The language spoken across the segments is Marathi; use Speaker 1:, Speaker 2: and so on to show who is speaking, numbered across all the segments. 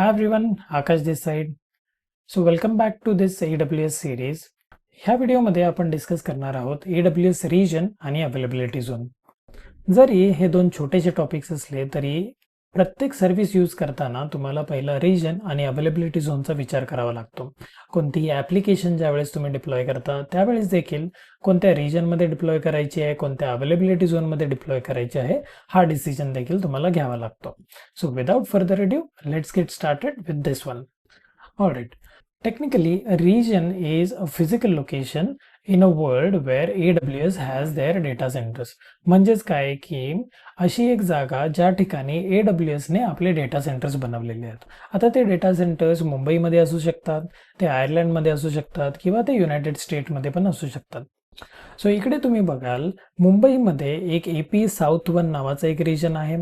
Speaker 1: Hi everyone, Akash this side. So welcome back to this E W S series ह्या व्हिडिओमध्ये आपण डिस्कस करणार आहोत ए डब्ल्यू एस रिजन आणि अवेलेबिलिटी झोन जरी हे दोन छोटेसे टॉपिक्स असले तरी प्रत्येक सर्व्हिस यूज करताना तुम्हाला पहिला रिजन आणि अवेलेबिलिटी झोनचा विचार करावा लागतो. कोणतीही ॲप्लिकेशन ज्यावेळेस तुम्ही डिप्लॉय करता त्यावेळेस देखील कोणत्या रिजनमध्ये डिप्लॉय करायची आहे कोणत्या अवेलेबिलिटी झोनमध्ये डिप्लॉय करायची आहे हा डिसिजन देखील तुम्हाला घ्यावा लागतो. So without further redo let's get started with this one All technically region is a physical location in a world where A W S has their data centres म्हणजेच काय की अशी एक जागा ज्या ठिकाणी ए डब्ल्यू एसने आपले डेटा सेंटर्स बनवलेले आहेत. आता ते डेटा सेंटर्स मुंबईमध्ये असू शकतात ते आयर्लंडमध्ये असू शकतात किंवा ते युनायटेड स्टेटमध्ये पण असू शकतात. सो इकडे तुम्ही बघाल मुंबईमध्ये एक ए पी साऊथ वन नावाचं एक रिजन आहे.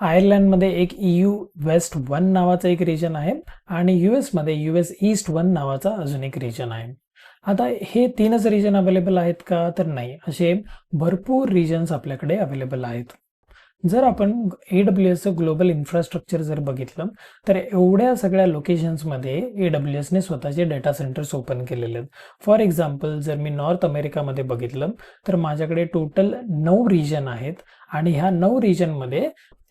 Speaker 1: आयर्लंडमध्ये एक यू वेस्ट वन नावाचा एक रिजन आहे. आणि यू एसमध्ये यू एस ईस्ट वन नावाचा अजून एक रिजन आहे. आता हे तीनच रिजन अवेलेबल आहेत का तर नाही. असे भरपूर रिजन्स आपल्याकडे अवेलेबल आहेत. जर आपण ए डब्ल्यू एसचं ग्लोबल इन्फ्रास्ट्रक्चर जर बघितलं तर एवढ्या सगळ्या लोकेशन्समध्ये ए डब्ल्यू एसने स्वतःचे डेटा सेंटर्स ओपन केलेले आहेत. फॉर एक्झाम्पल जर मी नॉर्थ अमेरिकामध्ये बघितलं तर माझ्याकडे टोटल नऊ रिजन आहेत. आणि ह्या नऊ रिजनमध्ये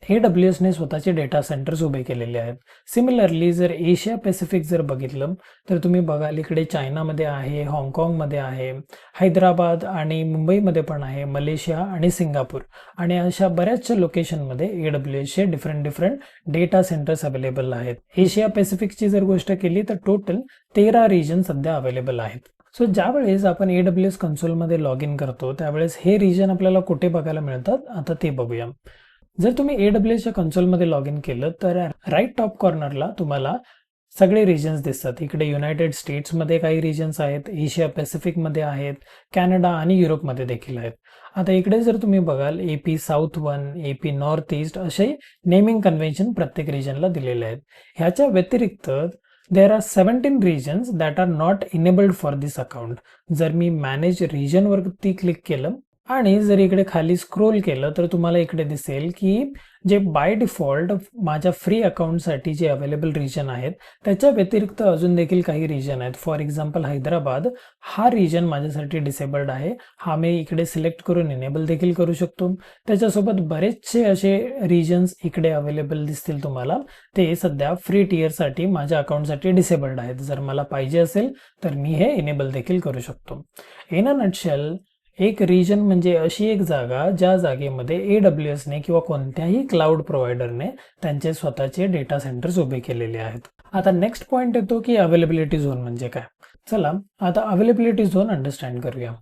Speaker 1: हे डब्ल्यू एसने स्वतःचे डेटा सेंटर्स उभे केलेले आहेत. सिमिलरली जर एशिया पॅसिफिक जर बघितलं तर तुम्ही बघाल इकडे चायनामध्ये आहे हाँगकाँगमध्ये आहे हैदराबाद आणि मुंबईमध्ये पण आहे मलेशिया आणि सिंगापूर. आणि अशा बऱ्याचशा लोकेशनमध्ये ए डब्ल्यू एसचे different different data centres available आहेत. एशिया पॅसिफिकची जर गोष्ट केली तर टोटल तेरा रिजन सध्या अवेलेबल आहेत. सो ज्या वेळेस आपण ए डब्ल्यू एस कन्सोलमध्ये लॉग इन करतो त्यावेळेस हे रिजन आपल्याला कुठे बघायला मिळतात? आता ते बघूया. जर तुम्ही ए डब्ल्यू एसच्या कन्सोलमध्ये लॉग इन केलं तर राईट टॉप कॉर्नरला तुम्हाला सगळे रिजन्स दिसतात. इकडे युनायटेड स्टेट्समध्ये काही रिजन्स आहेत एशिया पॅसिफिकमध्ये आहेत कॅनडा आणि युरोपमध्ये देखील आहेत. आता इकडे जर तुम्ही बघाल A P south one A P north east असे नेमिंग कन्व्हेन्शन प्रत्येक रिजनला दिलेले आहेत. ह्याच्या व्यतिरिक्त there are seventeen regions that are not enabled for this account जर मी मॅनेज रिजनवरती क्लिक केलं आणि जर इकडे खाली स्क्रोल केलं तर तुम्हाला इकडे दिसेल की जे बाय डिफॉल्ट माझ्या फ्री अकाउंटसाठी जे अवेलेबल रिजन आहेत त्याच्या व्यतिरिक्त अजून देखील काही रिजन आहेत. फॉर एक्झाम्पल हैदराबाद हा रिजन माझ्यासाठी डिसेबल्ड आहे. हा मी इकडे सिलेक्ट करून इनेबल देखील करू शकतो. त्याच्यासोबत बरेचसे असे रिजन्स इकडे अवेलेबल दिसतील तुम्हाला. ते सध्या फ्री टीयरसाठी माझ्या अकाउंटसाठी डिसेबल्ड आहेत. जर मला पाहिजे असेल तर मी हे इनेबल देखील करू शकतो. इन अ नटशेल एक रिजन म्हणजे अशी एक जागा ज्या जागेमध्ये ए डब्ल्यू एसने किंवा कोणत्याही क्लाउड प्रोव्हायडरने त्यांचे स्वतःचे डेटा सेंटर्स उभे केलेले आहेत. आता नेक्स्ट पॉईंट येतो की अवेलेबिलिटी झोन म्हणजे काय. चला आता अवेलेबिलिटी झोन अंडरस्टँड करूया.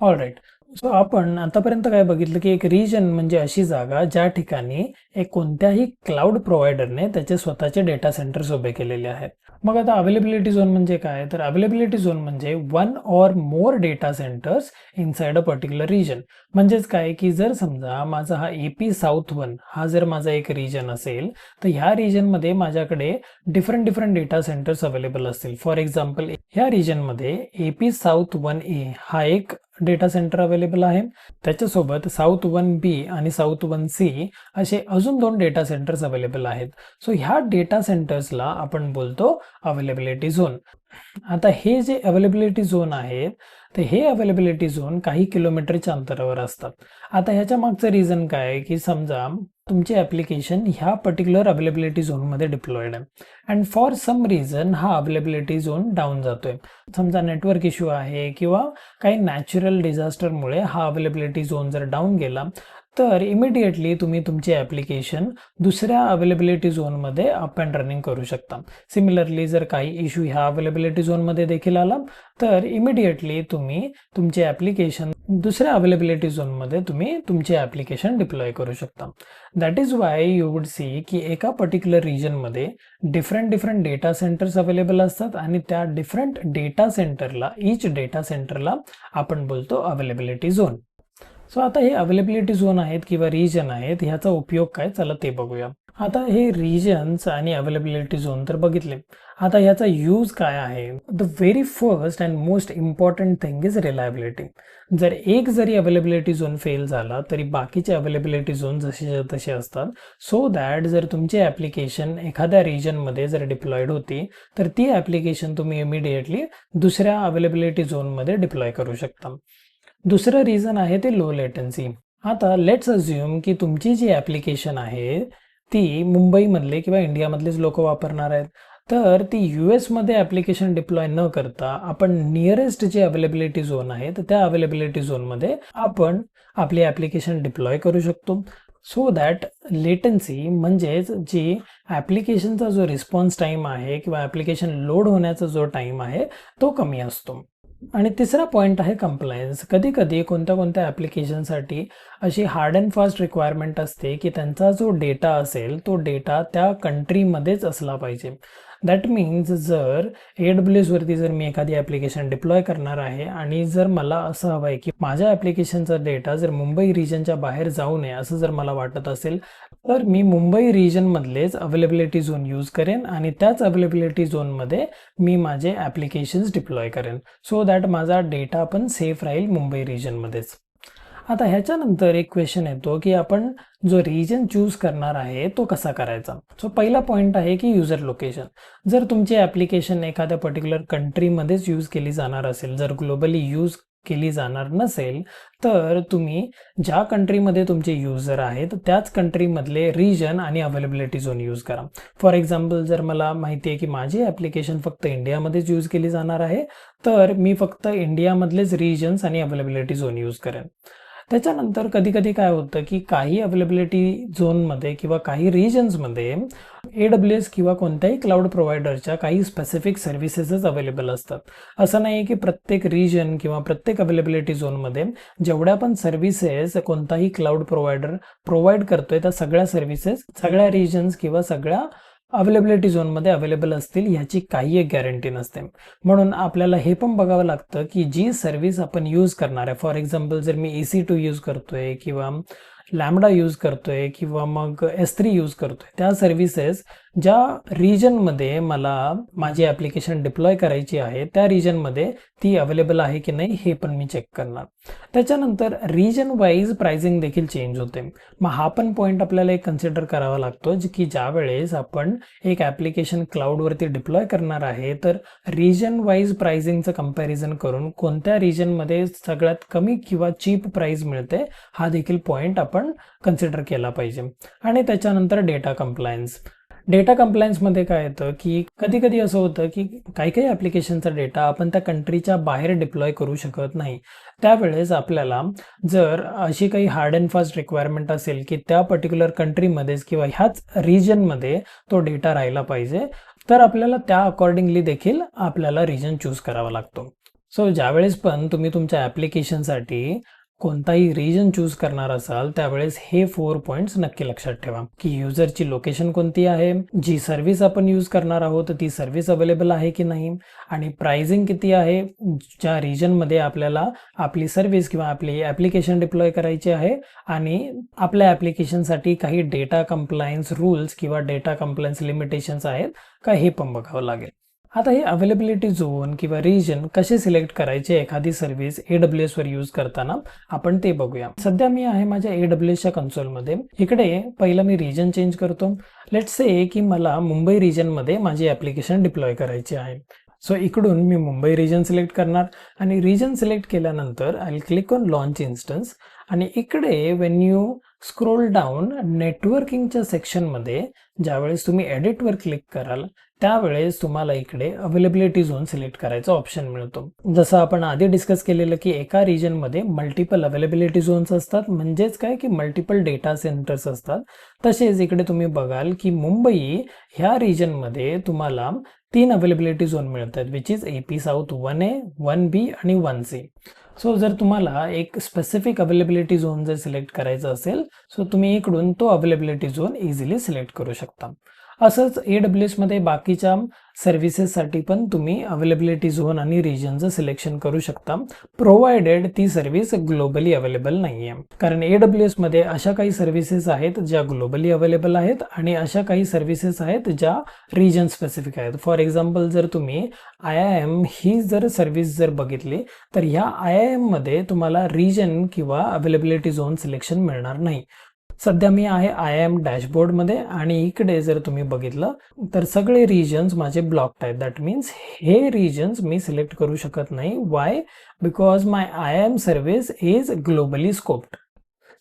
Speaker 1: ऑल राईट सो आपण आतापर्यंत काय बघितलं की एक रिजन म्हणजे अशी जागा ज्या ठिकाणी एक कोणत्याही क्लाउड प्रोव्हायडरने त्याचे स्वतःचे डेटा सेंटर्स उभे केलेले आहेत. मग आता अवेलेबिलिटी झोन म्हणजे काय? तर अवेलेबिलिटी झोन म्हणजे one or more data centres inside a particular region म्हणजेच काय? की जर समजा माझा हा ए पी साऊथ वन हा जर माझा एक रिजन असेल तर ह्या रिजनमध्ये माझ्याकडे different different data centres available असतील. फॉर एक्झाम्पल ह्या रिजनमध्ये A P south one A हा एक डेटा सेंटर अवेलेबल आहे. त्याच्यासोबत साऊथ वन बी आणि साऊथ वन सी असे अजून दोन डेटा सेंटर्स अवेलेबल आहेत. सो ह्या डेटा सेंटर्सला आपण बोलतो अवेलेबिलिटी झोन. आता हे जे अवेलेबिलिटी झोन आहेत तर हे अवेलेबिलिटी झोन काही किलोमीटरच्या अंतरावर असतात. आता ह्याच्या मागचं रिझन काय आहे की समजा तुमचे ॲप्लिकेशन ह्या पर्टिक्युलर अवेलेबिलिटी झोनमध्ये डिप्लॉईड आहे. अँड फॉर सम रिझन हा अवेलेबिलिटी झोन डाऊन जातोय. समजा नेटवर्क इश्यू आहे किंवा काही नॅचरल डिझास्टरमुळे हा अवेलेबिलिटी झोन जर डाऊन गेला तर इमिडिएटली तुम्ही तुमचे ॲप्लिकेशन दुसऱ्या अवेलेबिलिटी झोनमध्ये अप अँड रनिंग करू शकता. सिमिलरली जर काही इश्यू ह्या अवेलेबिलिटी झोनमध्ये देखील आला तर इमिडिएटली तुम्ही तुमचे ॲप्लिकेशन दुसऱ्या अवेलेबिलिटी झोनमध्ये तुम्ही तुमचे ॲप्लिकेशन डिप्लॉय करू शकता. That is why you would see की एका पर्टिक्युलर रिजनमध्ये different different data centres available असतात आणि त्या डिफरंट डेटा सेंटरला इच डेटा सेंटरला आपण बोलतो अवेलेबिलिटी झोन सो आता हे अवेलेबिलिटी झोन आहेत किंवा रिजन आहेत ह्याचा उपयोग काय? चला ते बघूया. आता हे रिजन्स आणि अवेलेबिलिटी झोन तर बघितले. आता ह्याचा यूज काय आहे? The very first and most important thing is reliability जर एक जरी अवेलेबिलिटी झोन फेल झाला तरी बाकीचे अवेलेबिलिटी झोन जसे तसे असतात. सो दॅट जर तुमचे ॲप्लिकेशन एखाद्या रिजनमध्ये जर डिप्लॉईड होती तर ती ॲप्लिकेशन तुम्ही इमिडिएटली दुसऱ्या अवेलेबिलिटी झोनमध्ये डिप्लॉय करू शकता. दुसरं रिझन आहे ते लो लेटन्सी आता लेट्स अज्युम की तुमची जी ॲप्लिकेशन आहे ती मुंबईमधले किंवा इंडियामधलेच लोक वापरणार आहेत. तर ती यू एसमध्ये ॲप्लिकेशन डिप्लॉय न करता आपण नियरेस्ट जे अवेलेबिलिटी झोन आहे तर त्या अवेलेबिलिटी झोनमध्ये आपण आपली ॲप्लिकेशन डिप्लॉय करू शकतो. सो दॅट लेटन्सी म्हणजेच जी ॲप्लिकेशनचा जो रिस्पॉन्स टाईम आहे किंवा ॲप्लिकेशन लोड होण्याचा जो टाईम आहे तो कमी असतो. आणि तिसरा पॉईंट आहे कंप्लायन्स कधी कधी कोणत्या कोणत्या ॲप्लिकेशनसाठी अशी हार्ड अँड फास्ट रिक्वायरमेंट असते की त्यांचा जो डेटा असेल तो डेटा त्या कंट्रीमध्येच असला पाहिजे. दॅट मीन्स जर ए डब्ल्यू एसवरती जर मी एखादी ॲप्लिकेशन डिप्लॉय करणार आहे आणि जर मला असं हवं आहे की माझ्या ॲप्लिकेशनचा डेटा जर मुंबई रिजनच्या बाहेर जाऊ नये असं जर मला वाटत असेल तर मी मुंबई रिजनमधलेच अवेलेबिलिटी झोन यूज करेन आणि त्याच अवेलेबिलिटी झोनमध्ये मी माझे ॲप्लिकेशन्स डिप्लॉय करेन. सो दॅट माझा डेटा पण सेफ राहील मुंबई रिजनमध्येच आता ह्याच्यानंतर एक क्वेश्चन येतो की आपण जो रिजन चूज करणार आहे तो कसा करायचा? सो पहिला पॉईंट आहे की युजर लोकेशन जर तुमची ॲप्लिकेशन एखाद्या पर्टिक्युलर कंट्रीमध्येच यूज केली जाणार असेल जर ग्लोबली यूज केली जाणार नसेल तर तुम्ही ज्या कंट्रीमध्ये तुमचे युजर आहेत त्याच कंट्रीमधले रिजन आणि अवेलेबिलिटी झोन यूज करा. फॉर एक्झाम्पल जर मला माहिती आहे की माझी ॲप्लिकेशन फक्त इंडियामध्येच यूज केली जाणार आहे तर मी फक्त इंडियामधलेच रिजन्स आणि अवेलेबिलिटी झोन यूज करेन. त्याच्यानंतर कधी कधी काय होतं की काही अवेलेबिलिटी झोनमध्ये किंवा काही रिजन्समध्ये ए डब्ल्यू एस किंवा कोणत्याही क्लाउड प्रोव्हायडरच्या काही स्पेसिफिक सर्व्हिसेसच अवेलेबल असतात. असं नाही की प्रत्येक रिजन किंवा प्रत्येक अवेलेबिलिटी झोनमध्ये जेवढ्या पण सर्व्हिसेस कोणताही क्लाउड प्रोव्हायडर प्रोव्हाइड करतोय त्या सगळ्या सर्व्हिसेस सगळ्या रिजन्स किंवा सगळ्या अवेलेबिलिटी झोनमध्ये अवेलेबल असतील ह्याची काही एक गॅरंटी नसते. म्हणून आपल्याला हे पण बघावं लागतं की जी सर्व्हिस आपण यूज करणार आहे. फॉर एक्झाम्पल जर मी ए सी टू यूज करतोय किंवा लॅमडा यूज करतोय किंवा मग एस थ्री यूज करतोय. त्या सर्व्हिसेस ज्या रिजनमध्ये मला माझी ॲप्लिकेशन डिप्लॉय करायची आहे त्या रिजनमध्ये ती अवेलेबल आहे की नाही हे पण मी चेक करणार. त्याच्यानंतर रिजन वाईज प्राइसिंग देखील चेंज होते. मग हा पण पॉईंट आपल्याला एक कन्सिडर करावा लागतो की ज्या वेळेस आपण एक ॲप्लिकेशन क्लाउडवरती डिप्लॉय करणार आहे तर रिजन वाईज प्राइसिंगचं कंपॅरिझन करून कोणत्या रिजनमध्ये सगळ्यात कमी किंवा चीप प्राईज मिळते हा देखील पॉईंट आपण कन्सिडर केला पाहिजे. आणि त्याच्यानंतर डेटा कंप्लायन्स डेटा कंप्लायन्समध्ये काय येतं की कधी कधी असं होतं की काही काही ॲप्लिकेशनचा डेटा आपण त्या कंट्रीच्या बाहेर डिप्लॉय करू शकत नाही. त्यावेळेस आपल्याला जर अशी काही हार्ड अँड फास्ट रिक्वायरमेंट असेल की त्या पर्टिक्युलर कंट्रीमध्येच किंवा ह्याच रिजनमध्ये तो डेटा राहिला पाहिजे तर आपल्याला त्या अकॉर्डिंगली देखील आपल्याला रिजन चूज करावा लागतो. सो ज्यावेळेस पण तुम्ही तुमच्या ॲप्लिकेशनसाठी कोणताही रिजन चूज करणार असाल त्यावेळेस हे फोर पॉईंट्स नक्की लक्षात ठेवा. की युजरची लोकेशन कोणती आहे जी सर्व्हिस आपण यूज करणार आहोत ती सर्व्हिस अवेलेबल आहे की नाही आणि प्राइसिंग किती आहे ज्या रिजनमध्ये आपल्याला आपली सर्व्हिस किंवा आपली ॲप्लिकेशन डिप्लॉय करायची आहे आणि आपल्या ॲप्लिकेशनसाठी काही डेटा कंप्लायन्स रूल्स किंवा डेटा कंप्लायन्स लिमिटेशन्स आहेत का हे पण बघावं लागेल. आता हे अवेलेबिलिटी झोन किंवा रिजन कसे सिलेक्ट करायचे एखादी सर्व्हिस ए डब्ल्यू एसवर यूज करताना आपण ते बघूया. सध्या मी आहे माझ्या ए डब्ल्यू एसच्या कन्सोलमध्ये इकडे पहिलं मी रिजन चेंज करतो. लेट से की मला मुंबई रिजनमध्ये माझी ॲप्लिकेशन डिप्लॉय करायची आहे. सो इकडून मी मुंबई रिजन सिलेक्ट करणार आणि रिजन सिलेक्ट केल्यानंतर I click on launch instance आणि इकडे वेन यू स्क्रोल डाऊन नेटवर्किंगच्या सेक्शनमध्ये ज्यावेळेस तुम्ही एडिटवर क्लिक कराल त्यावेळेस तुम्हाला इकडे अवेलेबिलिटी झोन सिलेक्ट करायचा ऑप्शन मिळतो. जसं आपण आधी डिस्कस केलेलं की एका रिजनमध्ये मल्टिपल अवेलेबिलिटी झोन्स असतात म्हणजेच काय की मल्टिपल डेटा सेंटर्स असतात. तसेच इकडे तुम्ही बघाल की मुंबई ह्या रिजनमध्ये तुम्हाला तीन अवेलेबिलिटी झोन मिळतात which is A P south one A one B आणि वन सी सो जर तुम्हाला एक स्पेसिफिक अवेलेबिलिटी झोन जर सिलेक्ट करायचा असेल सो तुम्ही इकडून तो अवेलेबिलिटी झोन इझिली सिलेक्ट करू शकता. असंच ए डब्ल्यू एसमध्ये बाकीच्या सर्व्हिसेससाठी पण तुम्ही अवेलेबिलिटी झोन आणि रिजनचं सिलेक्शन करू शकता. प्रोव्हायडेड ती सर्व्हिस ग्लोबली अवेलेबल नाही आहे कारण ए डब्ल्यू एसमध्ये अशा काही सर्व्हिसेस आहेत ज्या ग्लोबली अवेलेबल आहेत आणि अशा काही सर्व्हिसेस आहेत ज्या रिजन स्पेसिफिक आहेत. फॉर एक्झाम्पल जर तुम्ही आय आय एम ही जर सर्व्हिस जर बघितली तर ह्या आय आय एममध्ये तुम्हाला रिजन किंवा अवेलेबिलिटी झोन सिलेक्शन मिळणार नाही. सध्या मी आहे आय एम डॅशबोर्डमध्ये आणि इकडे जर तुम्ही बघितलं तर सगळे रिजन्स माझे ब्लॉक्ड आहेत. दॅट मीन्स हे रिजन्स मी सिलेक्ट करू शकत नाही. Why because my I M service is globally scoped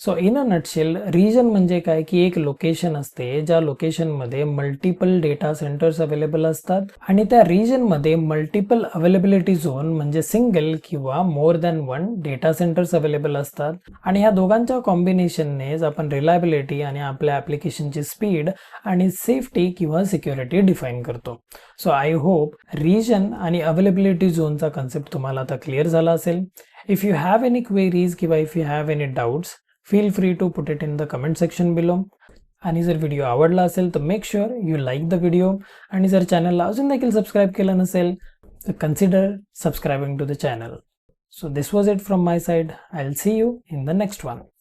Speaker 1: so in a nutshell region म्हणजे काय? की एक लोकेशन असते ज्या लोकेशनमध्ये मल्टिपल डेटा सेंटर्स अवेलेबल असतात आणि त्या रिजनमध्ये मल्टिपल अवेलेबिलिटी झोन म्हणजे सिंगल किंवा more than one data centres available असतात. आणि ह्या दोघांच्या कॉम्बिनेशननेच आपण रिलायबिलिटी आणि आपल्या ॲप्लिकेशनची स्पीड आणि सेफ्टी किंवा सिक्युरिटी डिफाईन करतो. सो आय होप रिजन आणि अवेलेबिलिटी झोनचा कन्सेप्ट तुम्हाला आता क्लिअर झाला असेल. If you have any queries किंवा if you have any doubts feel free to put it in the comment section below आणि जर व्हिडिओ आवडला असेल तर make sure you like the video आणि जर चॅनलला अजून देखील सबस्क्राईब केलं नसेल तर consider subscribing to the channel so this was it from my side I will see you in the next one